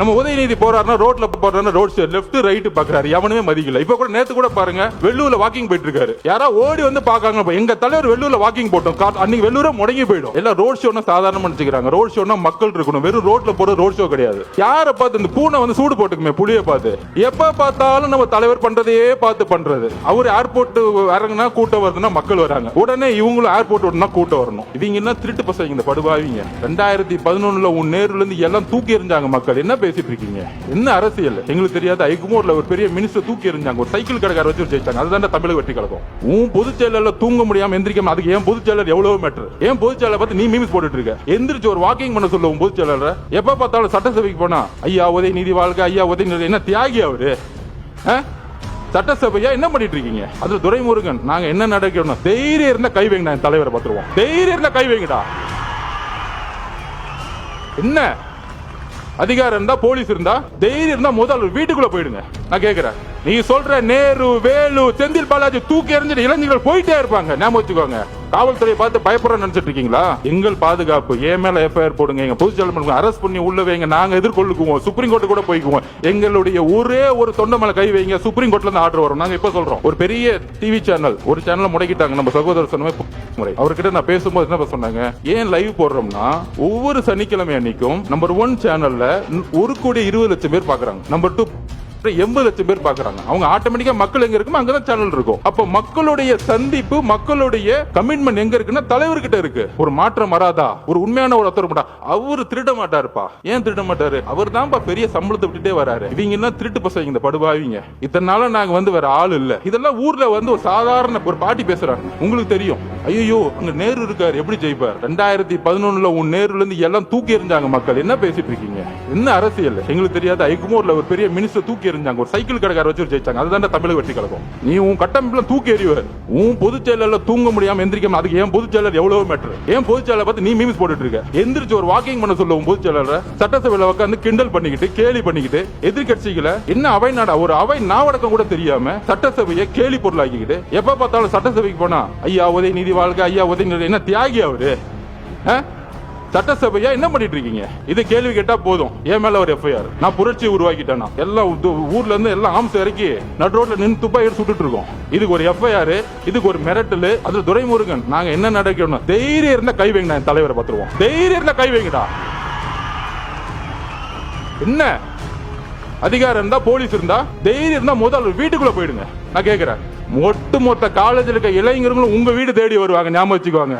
நம்ம உதயநிதி போறாருன்னா ரோட்ல போறாருன்னா ரோட் சைடு லெஃப்ட் ரைட் பாக்குறாரு. எவனுமே மதிக்கல. இப்ப கூட நேத்து கூட பாருங்க வெள்ளூர்ல வாக்கிங் போயிட்டு இருக்காரு யாரா ஓடி வந்து பாக்காங்க எங்க தலைவர் வெள்ளூர்ல வாக்கிங் போட்டோம். அன்னைக்கு வெள்ளூர முடங்கி போயிடும். எல்லாம் ரோட் ஷோனா சாதாரணமா நினைச்சுக்கிறாங்க. ரோட் ஷோனா மக்கள் இருக்கணும். வெறும் ரோட்ல போற ரோட் ஷோ கிடையாது. யாரை பார்த்து இந்த பூனை வந்து சூடு போட்டுக்குமே புளிய பார்த்து? எப்ப பார்த்தாலும் நம்ம தலைவர் பண்றதையே பார்த்து பண்றது. அவர் ஏர்போர்ட் இறங்குனா கூட்டம் வருதுன்னா மக்கள் வராங்க. உடனே இவங்களும் ஏர்போர்ட் விடனா கூட்டம் வரணும். இவங்க என்ன திருட்டு பசங்க இந்த படுபாவிங்க? ரெண்டாயிரத்தி பதினொன்னுல உன் நேருல இருந்து எல்லாம் தூக்கி எறிஞ்சாங்க மக்கள். என்ன பேசிட்டு இருக்கீங்க என்ன அரசியல்? எங்களுக்கு தெரியாது. ஐகுமோர்ல ஒரு பெரிய மினிஸ்டர் தூக்கி இருந்தாங்க ஒரு சைக்கிள் கடைக்கார வச்சு ஜெயிச்சாங்க. அதுதான் தமிழக வெற்றி கழகம். உன் பொதுச் செயலர்ல தூங்க முடியாம எந்திரிக்காம அதுக்கு ஏன் பொதுச் செயலர் எவ்வளவு மேட்டர் ஏன் பொதுச் செயலர் பார்த்து நீ மீம்ஸ் போட்டுட்டு இருக்க எந்திரிச்சு ஒரு வாக்கிங் பண்ண சொல்ல உன் பொதுச் செயலர் எப்ப பார்த்தாலும் சட்டசபைக்கு போனா ஐயா உதய நீதி வாழ்க்கை ஐயா உதய நீதி என்ன தியாகி அவரு? சட்டசபையா? என்ன பண்ணிட்டு இருக்கீங்க அதுல துரைமுருகன் நாங்க என்ன நடக்கணும் தைரியம் இருந்தா கை வைங்க தலைவரை பார்த்துருவோம். தைரியம் இருந்தா கை வைங்கடா. என்ன? அதிகாரம் இருந்தா போலீஸ் இருந்தா தைரியம் இருந்தா முதல் வீட்டுக்குள்ள போயிடுங்க. நான் கேட்கிறேன் நீ சொல்ற நேரு வேலு செந்தில் பாலாஜி தூக்கி எறிஞ்சிட்டு இளைஞர்கள் போயிட்டே இருப்பாங்க. ஞாபகம் வச்சுக்கோங்க. காவல்துறையை பார்த்து பயப்பட நினைச்சிட்டு இருக்கீங்களா? எங்கள் பாதுகாப்பு என் மேல எஃப்ஐஆர் போடுங்க. எங்க பொதுச் பண்ணுங்க அரெஸ்ட் பண்ணி உள்ள வைங்க. நாங்க எதிர்கொள்ளுக்குவோம். சுப்ரீம் கோர்ட்டு கூட போய்க்குவோம். எங்களுடைய ஒரே ஒரு தொண்டை மேல கை வைங்க. சுப்ரீம் கோர்ட்ல இருந்து ஆர்டர் வரும். நாங்க இப்ப சொல்றோம். ஒரு பெரிய டிவி சேனல் ஒரு சேனலை முடக்கிட்டாங்க. நம்ம சகோதரர் சொன்ன முறை. அவர்கிட்ட நான் பேசும்போது என்ன சொன்னாங்க? ஏன் லைவ் போடுறோம்னா ஒவ்வொரு சனிக்கிழமை அன்னைக்கும் நம்பர் ஒன் சேனல்ல ஒரு கோடி இருபது லட்சம் பேர் பாக்குறாங்க. நம்பர் டூ எண்பது லட்சம் பேர் பாக்குறாங்க அவங்க ஆட்டோமேட்டிக்கா மக்கள் எங்க இருக்குமோ அங்கதான் சேனல் இருக்கும். அப்ப மக்களுடைய சந்திப்பு மக்களுடைய கமிட்மெண்ட் எங்க இருக்குன்னா தலைவர்கிட்ட இருக்கு. ஒரு மாற்றம் வராதா? ஒரு உண்மையான ஒரு ஒருத்தர் அவரு திருட மாட்டாருப்பா. ஏன் திருட மாட்டாரு? அவர் தான்ப்பா பெரிய சம்பளத்தை விட்டுட்டே வராரு. இவங்க என்ன திருட்டு பசங்க இந்த படுபாவிங்க? இத்தனை நாளா நாங்க வந்து வேற ஆள் இல்ல. இதெல்லாம் ஊர்ல வந்து ஒரு சாதாரண ஒரு பாட்டி பேசுறாங்க. உங்களுக்கு தெரியும். ஐயோ அங்க நேரு இருக்காரு. எப்படி ஜெயிப்பார்? ரெண்டாயிரத்தி பதினொன்னுல உன் நேருல இருந்து எல்லாம் தூக்கி எறிஞ்சாங்க மக்கள். என்ன பேசிட்டு இருக்கீங்க? என்ன அரசியல்? எங்களுக்கு தெரியாது ஐக்குமோர்ல ஒரு பெரிய மினிஸ்டர் தூக்கி எறிஞ்சாங்க ஒரு சைக்கிள் கடைக்கார வச்சு ஜெயிச்சாங்க. அதுதான் தமிழக வெற்றி கழகம். நீ உன் கட்டமைப்புல தூக்கி எறிவர் உன் பொதுச் செயலர்ல தூங்க முடியாம எந்திரிக்காம அதுக்கு ஏன் பொதுச் செயலர் எவ்வளவு மேட்டர் ஏன் பொதுச் செயலர் பார்த்து நீ மீம்ஸ் போட்டுட்டு இருக்க எந்திரிச்சு ஒரு வாக்கிங் பண்ண சொல்ல உன் பொதுச் செயலர் சட்டசபையில உட்காந்து கிண்டல் பண்ணிக்கிட்டு கேலி பண்ணிக்கிட்டு எதிர்கட்சிகளை என்ன அவை நாடா? ஒரு அவை நாவடக்கம் கூட தெரியாம சட்டசபையை கேலி பொருளாக்கிக்கிட்டு எப்ப பார்த்தாலும் சட்டசபைக்கு போனா ஐயா உதய நீதி வாழ்க்கை ஐயா உதய என்ன தியாகி அவரு? ஆ? சட்டசபையா என்ன பண்ணிட்டு இருக்கீங்க இது கேள்வி கேட்டா போதும். என் மேல ஒரு எஃப்ஐஆர் நான் புரட்சி உருவாக்கிட்டேனா? எல்லாம் ஊர்ல இருந்து எல்லாம் ஆம்ஸ் இறக்கி நடு ரோட்ல நின்று துப்பாக்கி எடுத்து சுட்டுட்டு இருக்கோம். இதுக்கு ஒரு எஃப்ஐஆர் இதுக்கு ஒரு மிரட்டல் அதுல துரைமுருகன். நாங்க என்ன நடக்கணும் தைரியம் இருந்தா கை வைங்க தலைவரை பார்த்துருவோம். தைரியம் இருந்தா கை வைங்கடா. என்ன? அதிகாரம் இருந்தா போலீஸ் இருந்தா தைரியம் இருந்தா முதல் வீட்டுக்குள்ள போயிடுங்க. நான் கேக்குறேன். ஒட்டுமொத்த காலேஜில் இருக்க இளைஞர்களும் உங்க வீடு தேடி வருவாங்க ஞாபகம் வச்சுக்குவாங்க